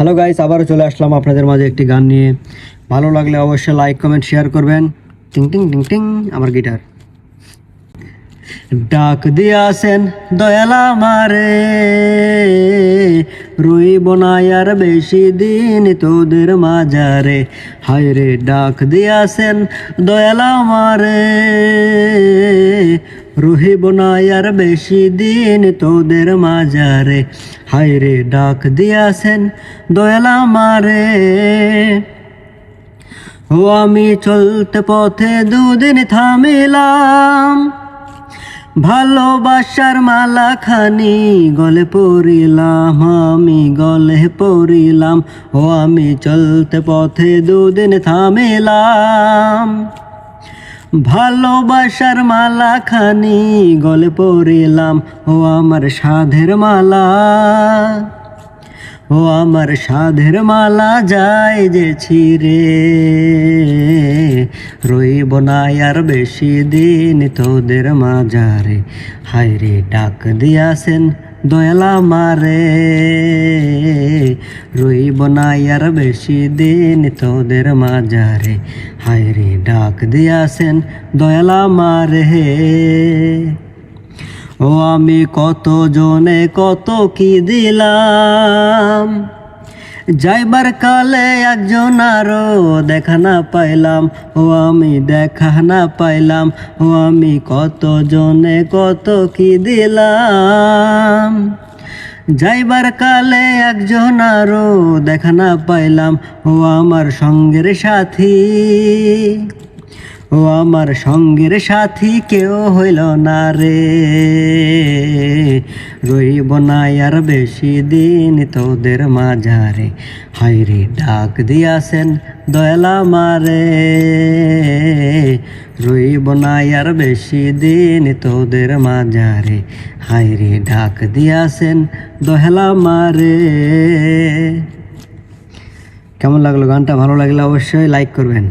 Hello guys আবারও চলে আসলাম আপনাদের মাঝে একটি গান নিয়ে। ভালো লাগলে অবশ্যই লাইক কমেন্ট শেয়ার করবেন। টিং টিং টিং টিং, আমার গিটার ডাক দিয়াছেন দয়ালা মারে রইব না আর বেশি দিন তোদের মাজারে হায় রে ডাক দিয়াছেন দয়ালা মারে রহিব না আর বেশি দিন তোদের মাজারে। হায় রে ডাক দিয়াছেন দয়ালা মারে ও আমি চলতে পথে দুদিন থামিলাম। ভালোবাসার মালা খানি গলে পড়িলাম, আমি গলে পড়িলাম। ও আমি চলতে পথে দুদিন থামিলাম। ভালোবাসার মালা খানি গলে পড়িলাম। ও আমার সাধের মালা, ও আমার সাধের মালা যায় যে ছিরে রইব না আর বেশি দিন তোদের মাজারে হায় রে, ডাক দিয়াছেন দয়ালা মারে রইব না আর বেশি দিন তোদের মাজারে হায় রে, ডাক দিয়াছেন দয়ালা মারে ও আমি কত জনে কত কি দিলাম। যাইবার কালে একজন আরও দেখা না পাইলাম। ও আমি দেখা না পাইলাম। ও আমি কত জনে কত কি দিলাম। যাইবার কালে একজন আরও দেখা না পাইলাম। ও আমার সঙ্গের সাথী। ও আমার সঙ্গের সাথী কেউ হইল না রে। রইব না আর বেশি দিন তোদের মাঝারে। হাইরে ডাক দিয়াছেন দয়ালা মারে রইব না আর বেশি দিন তোদের মাঝারে। হাইরে ঢাক দিয়াছেন দহেলা মারে কেমন লাগল গানটা? ভালো লাগলে অবশ্যই লাইক করবেন।